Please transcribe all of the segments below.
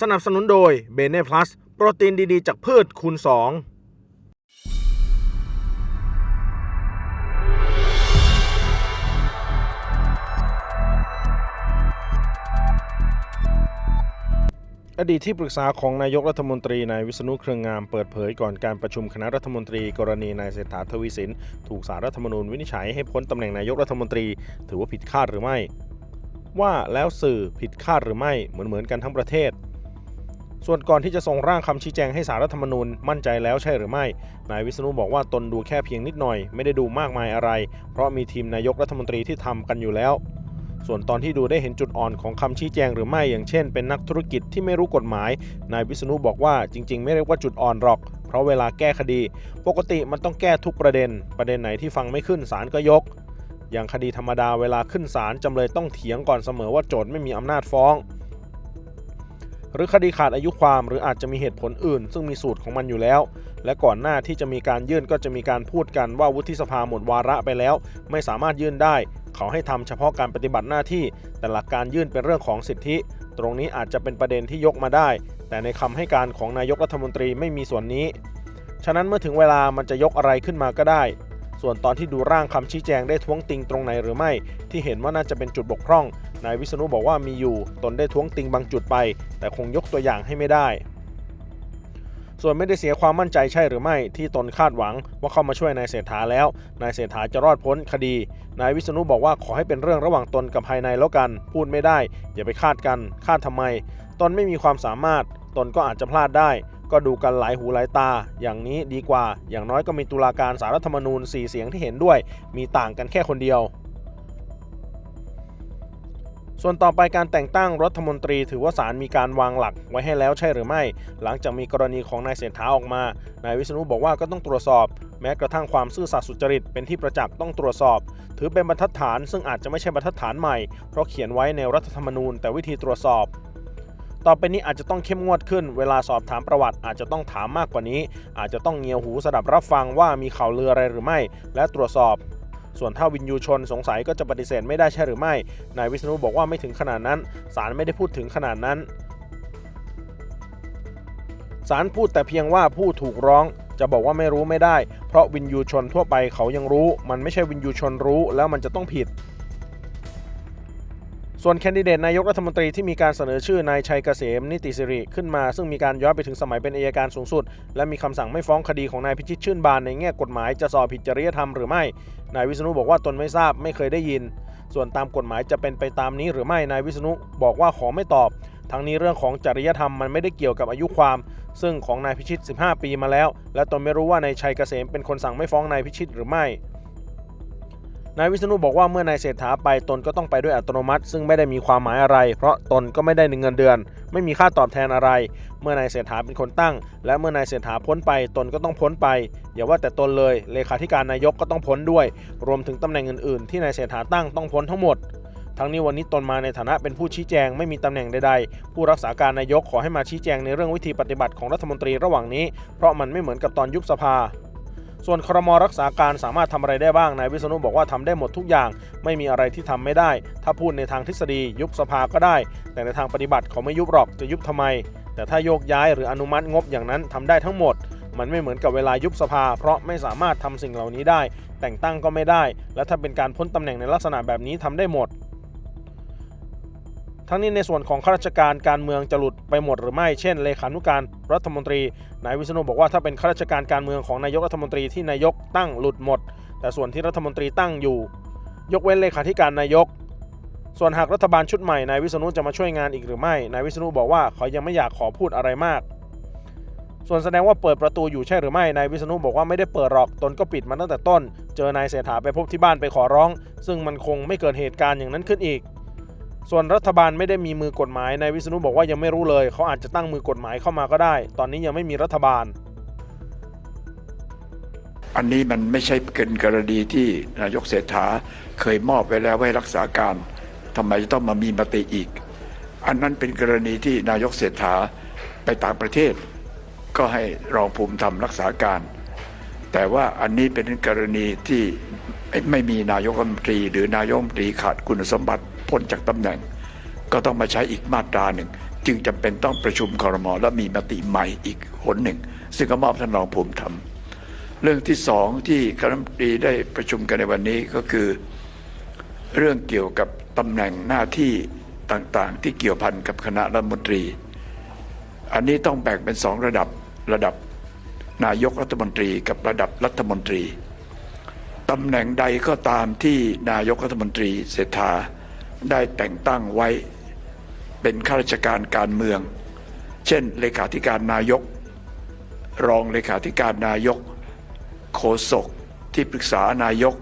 สนับสนุนโดยเบเน่พลัสโปรตีนดีๆ จากพืชคูณ2อดีตที่ปรึกษาของนายกรัฐมนตรีนายวิษณุเครืองามเปิดเผยก่อนการประชุมคณะรัฐมนตรีกรณีนายเศรษฐาทวีสิน ถูกสารรัฐธรรมนูญวินิจฉัยให้พ้นตำแหน่งนายกรัฐมนตรี ถือว่าผิดคาดหรือไม่ ว่าแล้วสื่อผิดคาดหรือไม่เหมือนเหมือนกันทั้งประเทศ ส่วนก่อนที่จะส่งร่างคำชี้แจงให้สารรัฐธรรมนูญมั่นใจแล้วใช่หรือไม่ นายวิษณุบอกว่าตนดูแค่เพียงนิดหน่อย ไม่ได้ดูมากมายอะไร เพราะมีทีมนายกรัฐมนตรีที่ทำกันอยู่แล้ว ส่วนตอนที่ดูได้เห็นจุดอ่อนของคำชี้แจงหรือไม่อย่างเช่น เป็นนักธุรกิจที่ไม่รู้กฎหมาย นายวิษณุบอกว่าจริง ๆ ไม่เรียกว่าจุดอ่อนหรอก เพราะเวลาแก้คดี ปกติมันต้องแก้ทุกประเด็น ประเด็นไหนที่ฟังไม่ขึ้นศาลก็ยก อย่างคดีธรรมดาเวลาขึ้นศาลจำเลยต้องเถียงก่อนเสมอว่าโจทย์ไม่มีอำนาจฟ้อง หรือคดีขาดอายุความหรืออาจจะมีเหตุผลอื่น ซึ่งมีสูตรของมันอยู่แล้ว และก่อนหน้าที่จะมีการยื่นก็จะมีการพูดกันว่าวุฒิสภาหมดวาระไปแล้ว ไม่สามารถยื่นได้ เขาให้ทำเฉพาะการปฏิบัติหน้าที่ แต่หลักการยื่นเป็นเรื่องของสิทธิ ตรงนี้อาจจะเป็นประเด็นที่ยกมาได้ แต่ในคำให้การของนายกรัฐมนตรีไม่มีส่วนนี้ ฉะนั้นเมื่อถึงเวลามันจะยกอะไรขึ้นมาก็ได้ ส่วนตอนที่ดูร่างคำชี้แจงได้ท้วงติงตรงไหนหรือไม่ ที่เห็นว่าน่าจะเป็นจุดบกพร่อง นายวิษณุบอกว่ามีอยู่ ตนได้ท้วงติงบางจุดไป แต่คงยกตัวอย่างให้ไม่ได้ ส่วนไม่ได้เสียความมั่นใจใช่หรือไม่ ที่ตนคาดหวังว่าเข้ามาช่วยนายเศรษฐาแล้ว นายเศรษฐาจะรอดพ้นคดี นายวิษณุบอกว่าขอให้เป็นเรื่องระหว่างตนกับภายในแล้วกัน พูดไม่ได้ อย่าไปคาดกัน คาดทำไม ตนไม่มีความสามารถ ตนก็อาจจะพลาดได้ ก็ดูกันหลายหูหลายตา อย่างนี้ดีกว่า อย่างน้อยก็มีตุลาการสารรัฐธรรมนูญ 4 เสียงที่เห็นด้วย มีต่างกันแค่คนเดียว ส่วนต่อไปการแต่งตั้งรัฐมนตรีถือว่าศาลมีการวางหลักไว้ให้แล้วใช่หรือไม่ หลังจากมีกรณีของนายเศรษฐาออกมา นายวิษณุบอกว่าก็ต้องตรวจสอบ แม้กระทั่งความซื่อสัตย์สุจริตเป็นที่ประจักษ์ต้องตรวจสอบ ถือเป็นบรรทัดฐาน ซึ่งอาจจะไม่ใช่บรรทัดฐานใหม่ เพราะเขียนไว้ในรัฐธรรมนูญ แต่วิธีตรวจสอบ ต่อไปนี้อาจจะต้องเข้มงวดขึ้น เวลาสอบถามประวัติอาจจะต้องถามมากกว่านี้ อาจจะต้องเงียวหูสดับรับฟังว่ามีข่าวลืออะไรหรือไม่ และตรวจสอบ ส่วนถ้าวินยูชนสงสัยก็จะปฏิเสธไม่ได้ใช่หรือไม่ นายวิษณุบอกว่าไม่ถึงขนาดนั้นศาลไม่ได้พูดถึงขนาดนั้นศาลพูดแต่เพียงว่าผู้ถูกร้องจะบอกว่าไม่รู้ไม่ได้ เพราะวินยูชนทั่วไปเขายังรู้ มันไม่ใช่วินยูชนรู้แล้วมันจะต้องผิด ส่วนแคนดิเดตนายกรัฐมนตรีที่มีการเสนอชื่อนายชัยเกษมนิติสิริขึ้นมา ซึ่งมีการย้อนไปถึงสมัยเป็นอัยการสูงสุด และมีคำสั่งไม่ฟ้องคดีของนายพิชิตชื่นบานในแง่กฎหมายจะสอบผิดจริยธรรมหรือไม่ นายวิษณุบอกว่าตนไม่ทราบไม่เคยได้ยิน ส่วนตามกฎหมายจะเป็นไปตามนี้หรือไม่นายวิษณุบอกว่าขอไม่ตอบ ทั้งนี้เรื่องของจริยธรรมมันไม่ได้เกี่ยวกับอายุความ ซึ่งของนายพิชิต 15 ปีมาแล้ว และตนไม่รู้ว่านายชัยเกษมเป็นคนสั่งไม่ฟ้องนายพิชิตหรือไม่ นายวิษณุบอกว่าเมื่อนายเศรษฐาไปตนก็ต้องไปด้วยอัตโนมัติ ซึ่งไม่ได้มีความหมายอะไร เพราะตนก็ไม่ได้เงินเดือน ไม่มีค่าตอบแทนอะไร เมื่อนายเศรษฐาเป็นคนตั้ง และเมื่อนายเศรษฐาพ้นไป ตนก็ต้องพ้นไป อย่าว่าแต่ตนเลยเลขาธิการนายกก็ต้องพ้นด้วย รวมถึงตำแหน่งอื่นๆ ที่นายเศรษฐาตั้งต้องพ้นทั้งหมดทั้งนี้วันนี้ตนมาในฐานะเป็นผู้ชี้แจงไม่มีตำแหน่งใดๆ ผู้รักษาการนายกขอให้มาชี้แจงในเรื่องวิธีปฏิบัติของรัฐมนตรีระหว่างนี้ เพราะมันไม่เหมือนกับตอนยุบสภา ส่วนครมรักษาการสามารถทำอะไรได้บ้างนายวิษณุบอกว่าทำได้หมดทุกอย่าง ไม่มีอะไรที่ทำไม่ได้ ถ้าพูดในทางทฤษฎียุบสภาก็ได้ แต่ในทางปฏิบัติเขาไม่ยุบหรอกจะยุบทำไม แต่ถ้าโยกย้ายหรืออนุมัติงบอย่างนั้นทำได้ทั้งหมด มันไม่เหมือนกับเวลายุบสภา เพราะไม่สามารถทำสิ่งเหล่านี้ได้ แต่งตั้งก็ไม่ได้ และถ้าเป็นการพ้นตำแหน่งในลักษณะแบบนี้ทำได้หมด ทั้งนี้ในส่วนของข้าราชการการเมืองจะหลุดไปหมดหรือไม่ เช่น เลขานุการรัฐมนตรี นายวิษณุบอกว่าถ้าเป็นข้าราชการการเมืองของนายกรัฐมนตรีที่นายกตั้งหลุดหมด แต่ส่วนที่รัฐมนตรีตั้งอยู่ ยกเว้นเลขาธิการนายก ส่วนหากรัฐบาลชุดใหม่นายวิษณุจะมาช่วยงานอีกหรือไม่ นายวิษณุบอกว่าเขายังไม่อยากขอพูดอะไรมาก ส่วนแสดงว่าเปิดประตูอยู่ใช่หรือไม่ นายวิษณุบอกว่าไม่ได้เปิดหรอก ตนก็ปิดมาตั้งแต่ต้น เจอนายเศรษฐาไปพบที่บ้านไปขอร้อง ซึ่งมันคงไม่เกิดเหตุการณ์อย่างนั้นขึ้นอีก ส่วนรัฐบาลไม่ได้มีมือกฎหมายนายวิษณุบอกว่ายังไม่รู้เลย เขาอาจจะตั้งมือกฎหมายเข้ามาก็ได้ ตอนนี้ยังไม่มีรัฐบาล อันนี้มันไม่ใช่เป็นกรณีที่นายกเศรษฐาเคยมอบไว้แล้วไว้รักษาการทำไมจะต้องมามีมติอีก อันนั้นเป็นกรณีที่นายกเศรษฐาไปต่างประเทศ ก็ให้รองภูมิธรรมรักษาการ แต่ว่าอันนี้เป็นกรณีที่ไม่มีนายกรัฐมนตรี หรือนายกรัฐมนตรีขาดคุณสมบัติ พ้นจากตำแหน่ง ก็ต้องมาใช้อีกมาตราหนึ่ง จึงจำเป็นต้องประชุมคอรมอและมีมติใหม่อีกหนหนึ่ง ซึ่งก็มอบท่านรองภูมิธรรมเรื่องที่สองที่คณะรัฐมนตรีได้ประชุมกันในวันนี้ก็คือ เรื่องเกี่ยวกับตำแหน่งหน้าที่ต่างๆ ที่เกี่ยวพันกับคณะรัฐมนตรี อันนี้ต้องแบ่งเป็นสองระดับระดับนายกรัฐมนตรีกับระดับรัฐมนตรีตำแหน่งใดก็ตามที่นายกรัฐมนตรีเศรษฐา ได้แต่งตั้งไว้เป็นข้าราชการการเมือง เช่น เลขาธิการนายก รองเลขาธิการนายก โฆษกที่ปรึกษานายก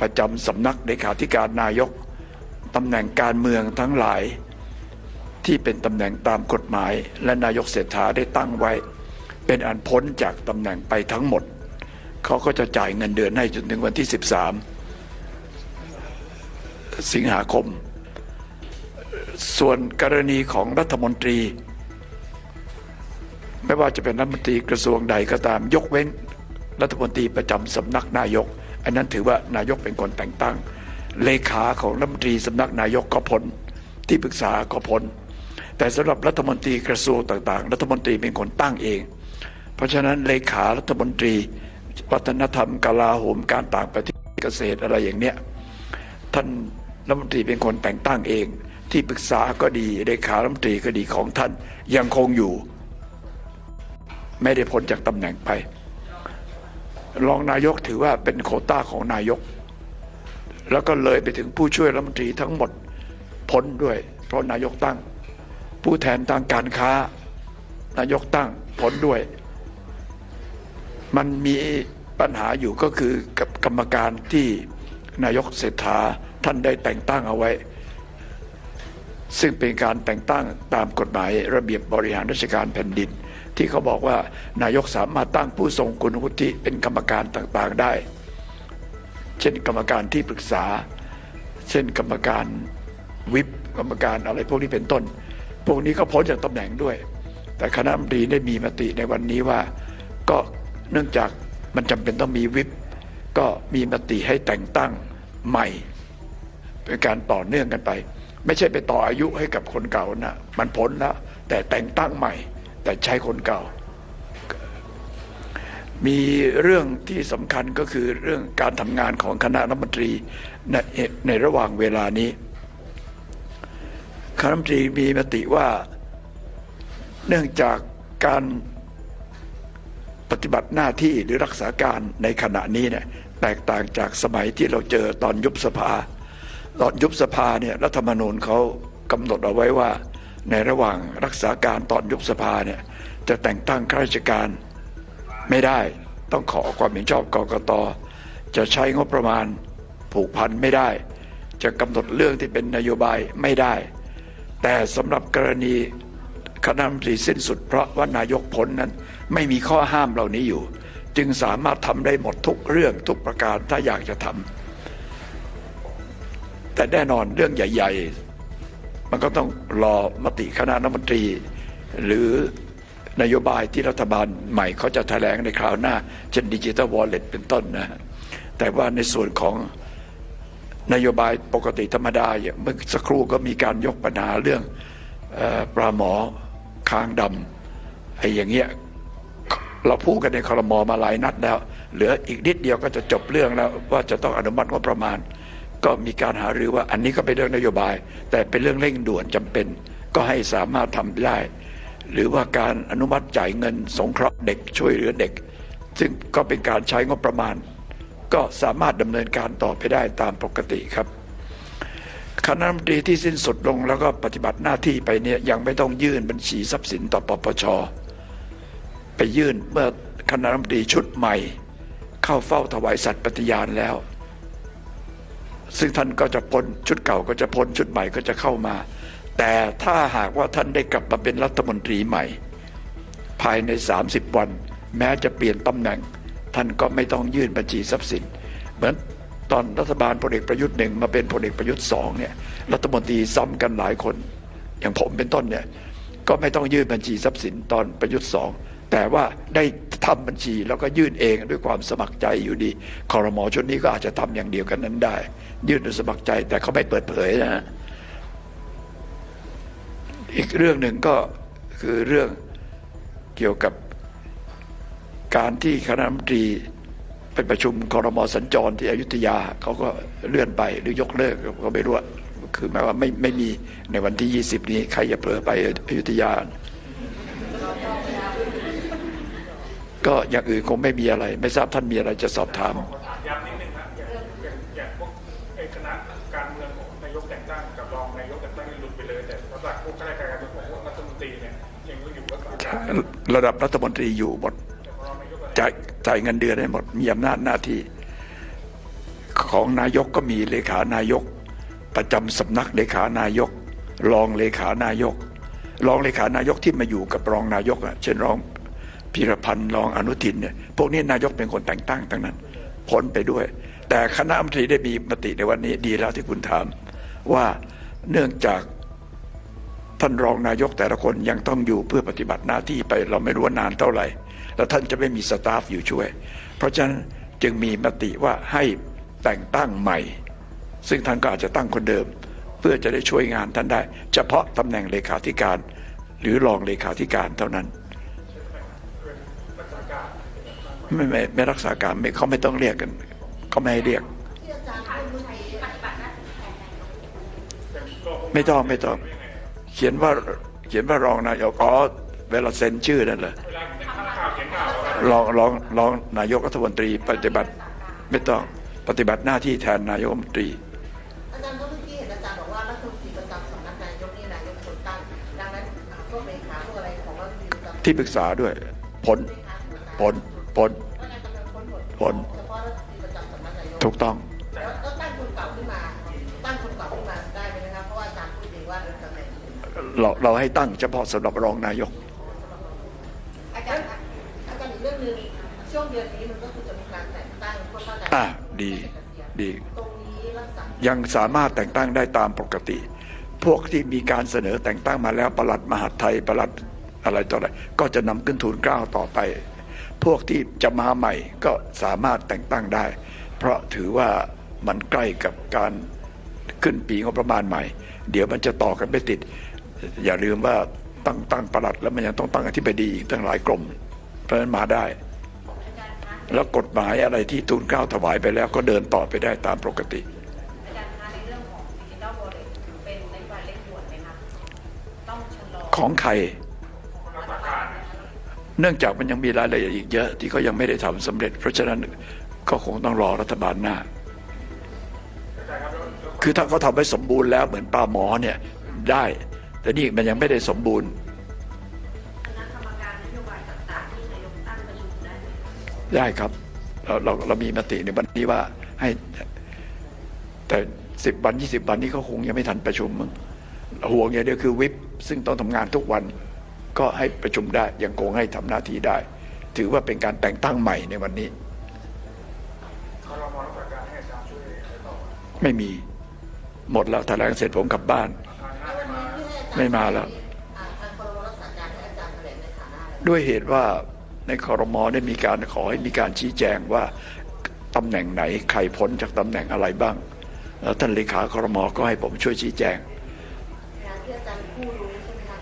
ประจำสำนักเลขาธิการนายกตำแหน่งการเมืองทั้งหลาย ที่เป็นตำแหน่งตามกฎหมาย และนายกเศรษฐาได้ตั้งไว้ เป็นอันพ้นจากตำแหน่งไปทั้งหมด เขาก็จะจ่ายเงินเดือนให้จนถึงวันที่ 13 สิงหาคม ส่วนกรณีของรัฐมนตรี ไม่ว่าจะเป็นรัฐมนตรีกระทรวงใดก็ตามยกเว้น รัฐมนตรีประจำสำนักนายก อันนั้นถือว่านายกเป็นคนแต่งตั้ง เลขาของรัฐมนตรีสำนักนายกก็พ้นที่ปรึกษาก็พ้นแต่สำหรับรัฐมนตรีกระทรวงต่างๆ รัฐมนตรีเป็นคนตั้งเอง เพราะฉะนั้นเลขารัฐมนตรี วัฒนธรรมกลาโหมการต่างประเทศเกษตรอะไรอย่างเนี้ยท่าน รัฐมนตรีเป็นคนแต่งตั้งเอง ที่ปรึกษาก็ดีเลขารัฐมนตรีก็ดีของท่านยังคงอยู่ ไม่ได้พ้นจากตำแหน่งไป รองนายกถือว่าเป็นโคต้าของนายก แล้วก็เลยไปถึงผู้ช่วยรัฐมนตรีทั้งหมดพ้นด้วย เพราะนายกตั้ง ผู้แทนทางการค้า นายกตั้งพ้นด้วย มันมีปัญหาอยู่ก็คือกับกรรมการที่นายกเศรษฐา ท่านได้แต่งตั้งเอาไว้ ซึ่งเป็นการแต่งตั้งตามกฎหมายระเบียบบริหารราชการแผ่นดิน ที่เขาบอกว่านายกสามารถตั้งผู้ทรงคุณวุฒิเป็นกรรมการต่างๆได้ เช่นกรรมการที่ปรึกษา เช่นกรรมการวิปกรรมการอะไรพวกนี้เป็นต้น พวกนี้ก็พ้นจากตำแหน่งด้วย แต่คณะมนตรีได้มีมติในวันนี้ว่า ก็เนื่องจากมันจำเป็นต้องมีวิปก็มีมติให้แต่งตั้งใหม่ เป็นการต่อเนื่องกันไป ไม่ใช่ไปต่ออายุให้กับคนเก่านะมันพ้นแล้วแต่แต่งตั้งใหม่ แต่ใช้คนเก่า มีเรื่องที่สำคัญก็คือเรื่องการทำงานของคณะรัฐมนตรีในในระหว่างเวลานี้คณะรัฐมนตรีมีมติว่าเนื่องจากการปฏิบัติหน้าที่หรือรักษาการในขณะนี้เนี่ยแตกต่างจากสมัยที่เราเจอตอนยุบสภา ตอนยุบสภาเนี่ยรัฐธรรมนูญเขากำหนดเอาไว้ว่า ในระหว่างรักษาการตอนยุบสภาเนี่ยจะแต่งตั้งข้าราชการไม่ได้ ต้องขอความเห็นชอบกกตจะใช้งบประมาณผูกพันไม่ได้ จะกำหนดเรื่องที่เป็นนโยบายไม่ได้ แต่สำหรับกรณีคณะมนตรีสิ้นสุดเพราะว่านายกพ้นนั้นไม่มีข้อห้ามเหล่านี้อยู่ จึงสามารถทำได้หมดทุกเรื่องทุกประการถ้าอยากจะทำ แต่แน่นอนเรื่องใหญ่ ๆ มันก็ต้องรอมติคณะรัฐมนตรี หรือนโยบายที่รัฐบาลใหม่เขาจะแถลงในคราวหน้า เช่นดิจิ t a l วอลเล็ตเป็นต้นนะแต่ว่าในส่วนของนโยบายปกติธรรมดาอย่างเมื่อสักครู่ก็มีการยกปัญหาเรื่องออปลาหมอคางดำไอ้อย่างเงี้ยเราพูดกันในคอรมอมาหลายนัดแล้ว เหลืออีกนิดเดียวก็จะจบเรื่องแล้วว่าจะต้องอนุมัติงบประมาณ ก็มีการหารือว่าอันนี้ก็เป็นเรื่องนโยบาย แต่เป็นเรื่องเร่งด่วนจำเป็น ก็ให้สามารถทำได้ หรือว่าการอนุมัติจ่ายเงิน สงเคราะห์เด็กช่วยเหลือเด็ก ซึ่งก็เป็นการใช้งบประมาณ ก็สามารถดำเนินการต่อไปได้ตามปกติครับคณะรัฐมนตรีที่สิ้นสุดลงแล้วก็ปฏิบัติหน้าที่ไปเนี่ยยังไม่ต้องยื่นบัญชีทรัพย์สินต่อปปชไปยื่นเมื่อคณะรัฐมนตรีชุดใหม่ เข้าเฝ้าถวายสัตย์ปฏิญาณแล้ว ซึ่งท่านก็จะพ้นชุดเก่าก็จะพ้นชุดใหม่ก็จะเข้ามา แต่ถ้าหากว่าท่านได้กลับมาเป็นรัฐมนตรีใหม่ ภายใน 30 วัน แม้จะเปลี่ยนตำแหน่ง ท่านก็ไม่ต้องยื่นบัญชีทรัพย์สิน เหมือนตอนรัฐบาลพลเอกประยุทธ์หนึ่งมาเป็นพลเอกประยุทธ์สองเนี่ยรัฐมนตรีซ้ำกันหลายคน อย่างผมเป็นต้นเนี่ยก็ไม่ต้องยื่นบัญชีทรัพย์สินตอนประยุทธ์สอง แต่ว่าได้ทำบัญชีแล้วก็ยื่นเองด้วยความสมัครใจอยู่ดีคอรมอชุดนี้ก็อาจจะทำอย่างเดียวกันนั้นได้ ยื่นโดยสมัครใจแต่เขาไม่เปิดเผยนะฮะอีกเรื่องหนึ่งก็คือเรื่องเกี่ยวกับการที่คณะมนตรีไปประชุมคอรมอสัญจรที่อยุธยาเขาก็เลื่อนไปหรือยกเลิกก็ไม่รู้คือหมายว่าไม่ไม่มีในวันที่ 20 นี้ใครจะเผลอไปอยุธยา ก็อย่างอื่นคงไม่มีอะไร ไม่ทราบท่านมีอะไรจะสอบถามย้ำนิดนึงนะอย่างอย่างอย่างพวกไอ้คณะการเมืองของนายกแต่งตั้งกับรองนายกแต่งตั้งนี่หลุดไปเลยแต่สำหรับพวกข้าราชการของพวกรัฐมนตรีเนี่ยยังต้องอยู่รักษาระดับรัฐมนตรีอยู่หมดแต่รองนายกอะจ่ายจ่ายเงินเดือนให้หมดมีอำนาจหน้าที่ ของนายกก็มีเลขานายก ประจำสำนักเลขานายก รองเลขานายก รองเลขานายกที่มาอยู่กับรองนายกอะเช่นรอง พีรพันธ์รองอนุทินเนี่ยพวกนี้นายกเป็นคนแต่งตั้งทั้งนั้น พ้นไปด้วย แต่คณะมนตรีได้มีมติในวันนี้ดีแล้วที่คุณถาม ว่าเนื่องจากท่านรองนายกแต่ละคนยังต้องอยู่เพื่อปฏิบัติหน้าที่ไปเราไม่รู้ว่านานเท่าไหร่ แล้วท่านจะไม่มีสตาฟอยู่ช่วย เพราะฉะนั้นจึงมีมติว่าให้แต่งตั้งใหม่ ซึ่งท่านก็อาจจะตั้งคนเดิม เพื่อจะได้ช่วยงานท่านได้ เฉพาะตำแหน่งเลขาธิการ หรือรองเลขาธิการเท่านั้น ไม่ไม่ไม่รักษาการไม่เขาไม่ต้องเรียกกันเขาไม่ให้เรียก ไม่ต้องไม่ต้อง เขียนว่าเขียนว่ารองนายกอ๋อเวลาเซ็นชื่อนั่นแหละรองรองรองนายกรัฐมนตรี ปฏิบัติไม่ต้องปฏิบัติหน้าที่แทนนายกรัฐมนตรีอาจารย์ก็เมื่อกี้เห็นอาจารย์บอกว่ารัฐมนตรีประจำสำนักนายกนี่นายกคนตั้งดังนั้นพวกเลขาพวกอะไรของรัฐมนตรีประจำที่ปรึกษาด้วย ผลเลขาของอาจารย์ผล ผลก็น่าจะเป็นคนหมดผลเฉพาะรัฐมนตรีประจำสำนักนายกถูกต้องแล้วแล้วตั้งคนเก่าขึ้นมาตั้งคนเก่าขึ้นมาได้ไหมนะครับเพราะว่าอาจารย์พูดเองว่าเป็นตำแหน่งเราเราให้ตั้งเฉพาะสำหรับรองนายก อาจารย์คะอาจารย์อีกเรื่องหนึ่งช่วงเดือนนี้มันก็คือจะมีการแต่งตั้งพวกข้าราชอ่าการดีดีตรงนี้รักษายังสามารถแต่งตั้งได้ตามปกติ พวกที่มีการเสนอแต่งตั้งมาแล้วประหลัดมหาดไทยประหลัดอะไรต่ออะไรก็จะนำขึ้นทูลเกล้าต่อไป พวกที่จะมาใหม่ก็สามารถแต่งตั้งได้ เพราะถือว่ามันใกล้กับการขึ้นปีงบประมาณใหม่ เดี๋ยวมันจะต่อกันไม่ติด อย่าลืมว่าตั้งตั้งประหลัด แล้วมันยังต้องตั้งอธิบดีอีกตั้งหลายกรมเพราะฉะนั้นมาได้ แล้วกฎหมายอะไรที่ทูลเกล้าถวายไปแล้วก็เดินต่อไปได้ตามปกติอาจารย์คะในเรื่องของดิจิทัลวอลเล็ตถือเป็นนโยบายเร่งด่วนไหมคะต้องชะลอของใคร เนื่องจากมันยังมีรายละเอียดอีกเยอะที่เขายังไม่ได้ทำสำเร็จ เพราะฉะนั้นก็คงต้องรอรัฐบาลหน้า คือถ้าเขาทำให้สมบูรณ์แล้วเหมือนปลาหมอเนี่ยได้ แต่นี่มันยังไม่ได้สมบูรณ์ได้ไหมได้ครับเราเราเรามีมติในวันนี้ว่าให้ แต่สิบวันยี่สิบวันนี้เขาคงยังไม่ทันประชุมมึงห่วงอย่างเดียวคือวิปซึ่งต้องทำงานทุกวัน ก็ให้ประชุมได้ยังคงให้ทำหน้าที่ได้ ถือว่าเป็นการแต่งตั้งใหม่ในวันนี้คอรมอรักษาการให้อาจารย์ช่วยอะไรต่อไม่มีหมดแล้วแถลงเสร็จผมกลับบ้านแล้ววันนี้ที่ให้อาจารย์ไม่มาแล้วอ่าทางครมรักษาการให้อาจารย์แถลงในฐานะอะไรด้วยเหตุว่าในคอรมอได้มีการขอให้มีการชี้แจงว่าตำแหน่งไหนใครพ้นจากตำแหน่งอะไรบ้างแล้วท่านเลขาคอรมอก็ให้ผมช่วยชี้แจงงานที่อาจารย์ผู้รู้ใช่ไหมคะ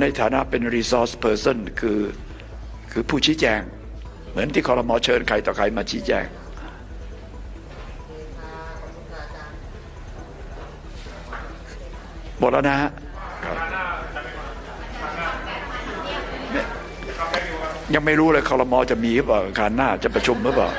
ในฐานะเป็น resource person คือคือผู้ชี้แจง เหมือนที่คอรมอเชิญใครต่อใครมาชี้แจงหมดแล้วนะฮะยยังไม่รู้เลยคอรมอจะมีหรือเปล่าการหน้าจะประชุมหรือเปล่า